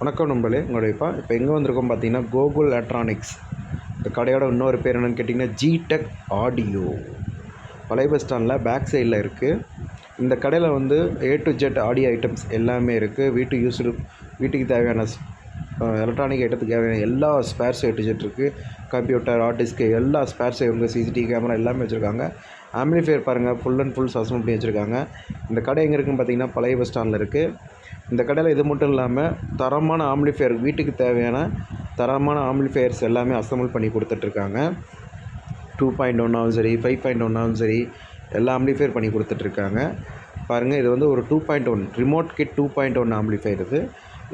வணக்கம் நண்பர்களே உங்களுடைய இப்போ இப்போ எங்கே வந்திருக்கோம் பார்த்தீங்கன்னா கோகுல் எலக்ட்ரானிக்ஸ் இந்த கடையோட இன்னொரு பேர் என்னென்னு கேட்டிங்கன்னா ஜிடெக் ஆடியோ பழைய பஸ் ஸ்டாண்டில் பேக் சைடில் இருக்குது இந்த கடையில் வந்து A to Z audio items எல்லாமே இருக்குது வீட்டு யூஸ்டு வீட்டுக்கு தேவையான எலக்ட்ரானிக் ஐட்டத்துக்கு தேவையான எல்லா ஸ்பேர்ஸ் ஏ டு ஜெட் இருக்குது கம்ப்யூட்டர் ஹார்ட் எல்லா ஸ்பேர்ஸ் இவங்க சிசிடிவி கேமரா எல்லாமே வச்சுருக்காங்க. ஆம்பிளிஃபையர் பாருங்கள் ஃபுல் அண்ட் ஃபுல் சஸ்மெண்ட் பண்ணி வச்சுருக்காங்க. இந்த கடை எங்கே இருக்குன்னு பார்த்தீங்கன்னா பழைய பஸ் ஸ்டாண்டில் இருக்குது இந்த கடையில் இது மட்டும் இல்லாமல் தரமான ஆம்பிளிஃபையர் வீட்டுக்கு தேவையான தரமான ஆம்பிளிஃபையர்ஸ் எல்லாமே அசம்பிள் பண்ணி கொடுத்துட்ருக்காங்க. டூ பாயிண்ட் ஒன்னாலும் சரி ஃபைவ் பாயிண்ட் ஒன்னாலும் சரி எல்லா ஆம்பிளிஃபையர் பண்ணி கொடுத்துட்ருக்காங்க. பாருங்கள் இது வந்து ஒரு two point one remote kit two point one amplifier இது.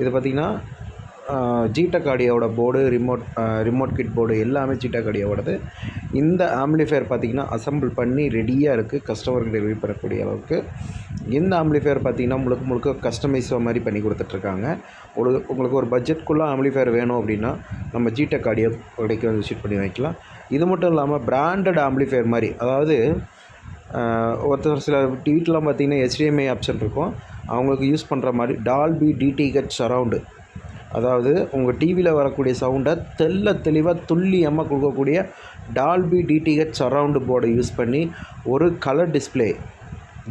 இது பார்த்திங்கன்னா ஜீட்டக் ஆடியோட board remote remote kit board எல்லாமே ஜீட்டக் ஆடியோடது இந்த ஆம்பிளிஃபையர் பார்த்திங்கன்னா அசம்பிள் பண்ணி ரெடியாக இருக்குது கஸ்டமருக்கு டெலிவரி பண்ணக்கூடிய அளவுக்கு. இந்த ஆம்பிளிஃபையர் பார்த்திங்கன்னா முழுக்க முழுக்க கஸ்டமைஸ் மாதிரி பண்ணி கொடுத்துட்ருக்காங்க. உங்களுக்கு உங்களுக்கு ஒரு பட்ஜெட்குள்ளே ஆம்பிளிஃபையர் வேணும் அப்படின்னா நம்ம ஜிடெக் ஆடியோ கடைக்கு வந்து விசிட் பண்ணி வைக்கலாம் இது மட்டும் இல்லாமல் பிராண்டட் ஆம்பிளிஃபையர் மாதிரி அதாவது ஒருத்தர் சில வீட்டிலாம் பார்த்திங்கன்னா ஹெச்டிஎம்ஐ ஆப்ஷன் இருக்கும். அவங்களுக்கு யூஸ் பண்ணுற மாதிரி டால்பி டிடிஹெச் சரவுண்டு அதாவது உங்கள் டிவியில் வரக்கூடிய சவுண்டை தெல்ல தெளிவாக துல்லியமாக கொடுக்கக்கூடிய டால்பி டிடிஹெச் சரவுண்டு போர்டை யூஸ் பண்ணி ஒரு கலர் டிஸ்பிளே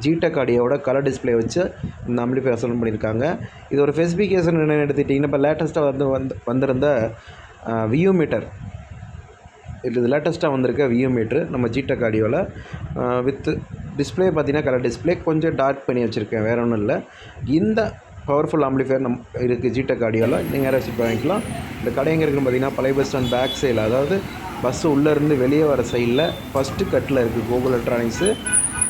ஜீட்ட ஆடியோட கலர் டிஸ்பிளே வச்சு இந்த பேர் அசல் பண்ணியிருக்காங்க இது ஒரு ஸ்பெசிஃபிகேஷன் என்னென்னு எடுத்துக்கிட்டிங்கன்னா இப்போ லேட்டஸ்ட்டாக வந்து வந்து வந்திருந்த வியூ மீட்டர் இது லேட்டஸ்ட்டாக வந்திருக்க வியூ மீட்ரு நம்ம ஜீட்ட ஆடியோவில் வித் டிஸ்பிளே பார்த்தீங்கன்னா கலர் டிஸ்பிளே கொஞ்சம் டார்க் பண்ணி வச்சுருக்கேன் வேறு ஒன்றும் இல்லை. இந்த பவர்ஃபுல் ஆம்பிளிஃபையர் நம் இருக்குது ஜிடெக் ஆடியோவில் நீங்கள் யாராவது விசிட் வாங்கிக்கலாம். இந்த கடை எங்கே இருக்குன்னு பார்த்தீங்கன்னா பழைய பஸ் ஸ்டாண்ட் பேக் சைடில் அதாவது பஸ்ஸு உள்ளேருந்து வெளியே வர சைடில் ஃபஸ்ட்டு கட்டில் இருக்குது கோகுல் எலக்ட்ரானிக்ஸு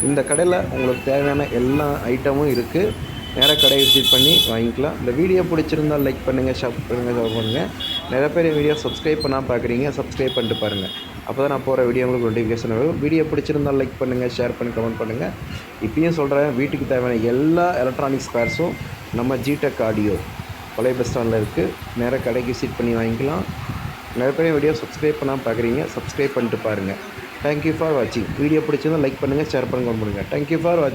இந்த கடையில் உங்களுக்கு தேவையான எல்லா ஐட்டமும் இருக்குது நேராக கடையை விசிட் பண்ணி வாங்கிக்கலாம். இந்த வீடியோ பிடிச்சிருந்தால் லைக் பண்ணுங்கள் ஷேர் பண்ணுங்கள் ஷேர் பண்ணுங்கள் நிறைய பேர் வீடியோ சப்ஸ்கிரைப் பண்ணால் பார்க்குறீங்க சப்ஸ்கிரைப் பண்ணிட்டு பாருங்கள் அப்போ தான் நான் போகிற வீடியோ உங்களுக்கு நோட்டிஃபிகேஷன் வரும். வீடியோ பிடிச்சிருந்தால் லைக் பண்ணுங்கள் ஷேர் பண்ணி கமெண்ட் பண்ணுங்கள் இப்பயும் சொல்கிறேன் வீட்டுக்கு தேவையான எல்லா எலக்ட்ரானிக்ஸ் ஸ்பேர்ஸும் நம்ம ஜிடெக் ஆடியோ பழைய பஸ் ஸ்டாண்டில் இருக்குது நேராக கடைக்கு விசிட் பண்ணி வாங்கிக்கலாம். நிறைய பேர் வீடியோ சப்ஸ்கிரைப் பண்ணால் பார்க்குறீங்க சப்ஸ்கிரைப் பண்ணிட்டு பாருங்கள் தேங்க்யூ ஃபார் வாட்சிங் வீடியோ பிடிச்சிருந்தால் லைக் பண்ணுங்கள் ஷேர் பண்ணுங்கள் பண்ணுங்கள் தேங்க்யூ ஃபார் வாட்சிங்